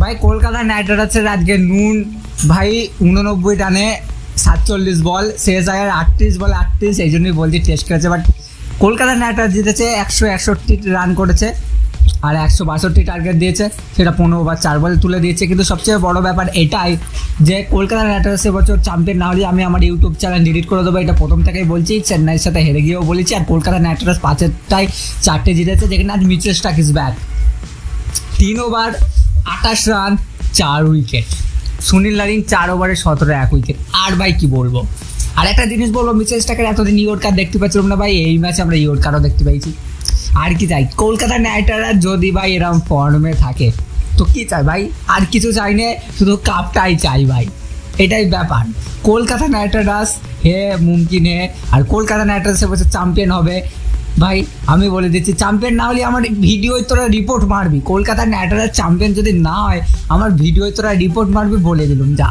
ভাই, কলকাতা নাইট রাইডার্সের আজকে নুন, ভাই, উননব্বই রানে সাতচল্লিশ বল শেষ আয়ার আটত্রিশ বল আটত্রিশ, এই জন্যই বলছি টেস্ট করেছে বাট কলকাতা নাইট রাইডার্স জিতেছে, একশো একষট্টি রান করেছে আর একশো বাষট্টি টার্গেট দিয়েছে, সেটা পনেরো বা চার বলে তুলে দিয়েছে, কিন্তু সবচেয়ে বড় ব্যাপার এটাই যে কলকাতা নাইট রাইডার্স এবছর চ্যাম্পিয়ন না হলে আমি আমার ইউটিউব চ্যানেল ডিলিট করে দেবো, এটা প্রথম থেকেই বলছি, চেন্নাইয়ের সাথে হেরে গিয়েও বলেছি, আর কলকাতা নাইট রাইডার্স পাঁচেরটাই চারটে জিতেছে, যেখানে আজ মিচেস স্টাক ইস ব্যাক তিন ওভার আঠাশ রান, চার উইকেট সুনীল নারিন চার ওভারে সতেরো, এক উইকেট আর ভাই কি বলব? আর একটা জিনিস বলব, মিচেল স্টাকের এতদিন ইয়র্কার দেখতে পাচ্ছিলাম না ভাই, এই ম্যাচে আমরা ইয়র্কারও দেখতে পাইছি আর কি চাই? কলকাতা নাইট রাইডার যদি ভাই এরকম ফর্মে থাকে, তো কি চাই ভাই? আর কিছু চাই না, শুধু কাপটাই চাই ভাই। এটাই ব্যাপার। কলকাতা নাইট রাইডার্স হে মুমকিন হে আর কলকাতা নাইট রাইডার্স এবছর চ্যাম্পিয়ন হবে ভাই, আমি বলে দিচ্ছি চ্যাম্পিয়ন না হলে আমার ভিডিওয় তোরা রিপোর্ট মারবি। কলকাতার নাইট রাইডার্স চ্যাম্পিয়ন যদি না হয়, আমার ভিডিওয় তোরা রিপোর্ট মারবি বলে দিলাম, যা।